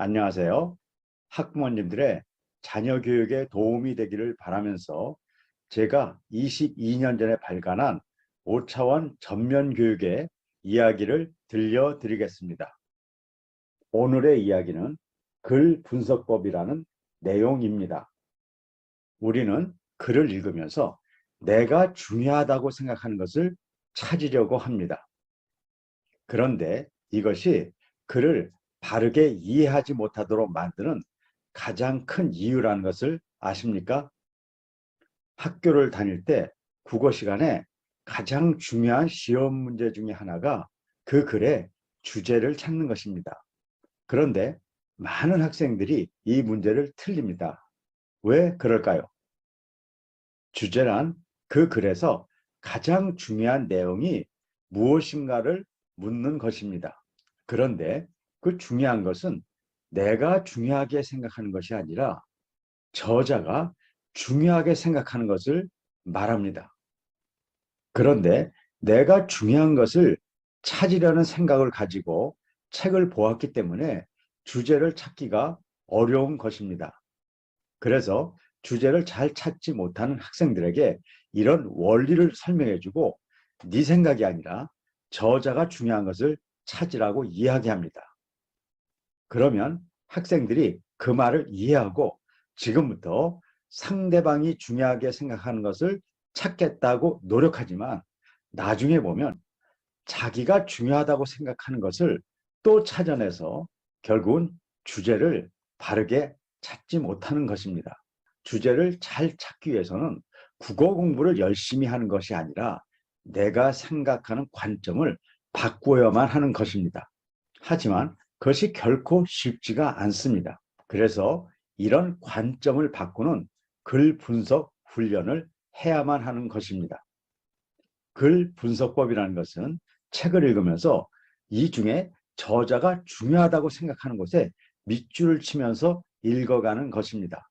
안녕하세요. 학부모님들의 자녀 교육에 도움이 되기를 바라면서 제가 22년 전에 발간한 5차원 전면 교육의 이야기를 들려드리겠습니다. 오늘의 이야기는 글 분석법이라는 내용입니다. 우리는 글을 읽으면서 내가 중요하다고 생각하는 것을 찾으려고 합니다. 그런데 이것이 글을 바르게 이해하지 못하도록 만드는 가장 큰 이유라는 것을 아십니까? 학교를 다닐 때 국어 시간에 가장 중요한 시험 문제 중에 하나가 그 글의 주제를 찾는 것입니다. 그런데 많은 학생들이 이 문제를 틀립니다. 왜 그럴까요? 주제란 그 글에서 가장 중요한 내용이 무엇인가를 묻는 것입니다. 그런데 그 중요한 것은 내가 중요하게 생각하는 것이 아니라 저자가 중요하게 생각하는 것을 말합니다. 그런데 내가 중요한 것을 찾으려는 생각을 가지고 책을 보았기 때문에 주제를 찾기가 어려운 것입니다. 그래서 주제를 잘 찾지 못하는 학생들에게 이런 원리를 설명해 주고 네 생각이 아니라 저자가 중요한 것을 찾으라고 이야기합니다. 그러면 학생들이 그 말을 이해하고 지금부터 상대방이 중요하게 생각하는 것을 찾겠다고 노력하지만 나중에 보면 자기가 중요하다고 생각하는 것을 또 찾아내서 결국은 주제를 바르게 찾지 못하는 것입니다. 주제를 잘 찾기 위해서는 국어 공부를 열심히 하는 것이 아니라 내가 생각하는 관점을 바꾸어야만 하는 것입니다. 하지만 그것이 결코 쉽지가 않습니다. 그래서 이런 관점을 바꾸는 글 분석 훈련을 해야만 하는 것입니다. 글 분석법이라는 것은 책을 읽으면서 이 중에 저자가 중요하다고 생각하는 곳에 밑줄을 치면서 읽어가는 것입니다.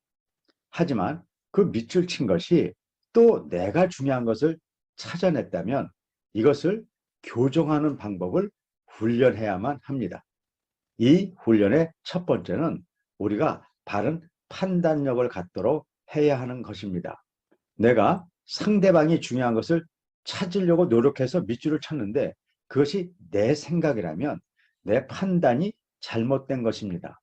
하지만 그 밑줄 친 것이 또 내가 중요한 것을 찾아냈다면 이것을 교정하는 방법을 훈련해야만 합니다. 이 훈련의 첫 번째는 우리가 바른 판단력을 갖도록 해야 하는 것입니다. 내가 상대방이 중요한 것을 찾으려고 노력해서 밑줄을 쳤는데 그것이 내 생각이라면 내 판단이 잘못된 것입니다.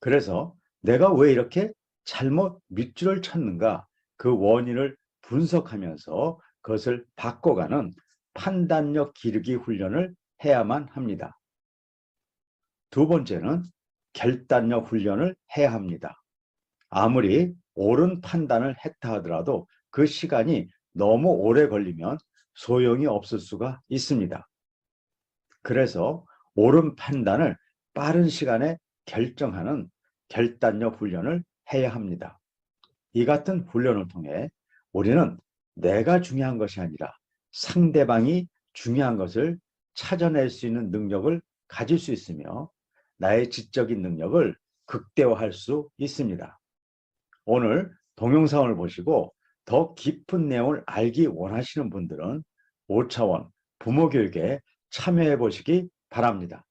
그래서 내가 왜 이렇게 잘못 밑줄을 쳤는가 그 원인을 분석하면서 그것을 바꿔가는 판단력 기르기 훈련을 해야만 합니다. 두 번째는 결단력 훈련을 해야 합니다. 아무리 옳은 판단을 했다 하더라도 그 시간이 너무 오래 걸리면 소용이 없을 수가 있습니다. 그래서 옳은 판단을 빠른 시간에 결정하는 결단력 훈련을 해야 합니다. 이 같은 훈련을 통해 우리는 내가 중요한 것이 아니라 상대방이 중요한 것을 찾아낼 수 있는 능력을 가질 수 있으며 나의 지적인 능력을 극대화할 수 있습니다. 오늘 동영상을 보시고 더 깊은 내용을 알기 원하시는 분들은 5차원 부모교육에 참여해 보시기 바랍니다.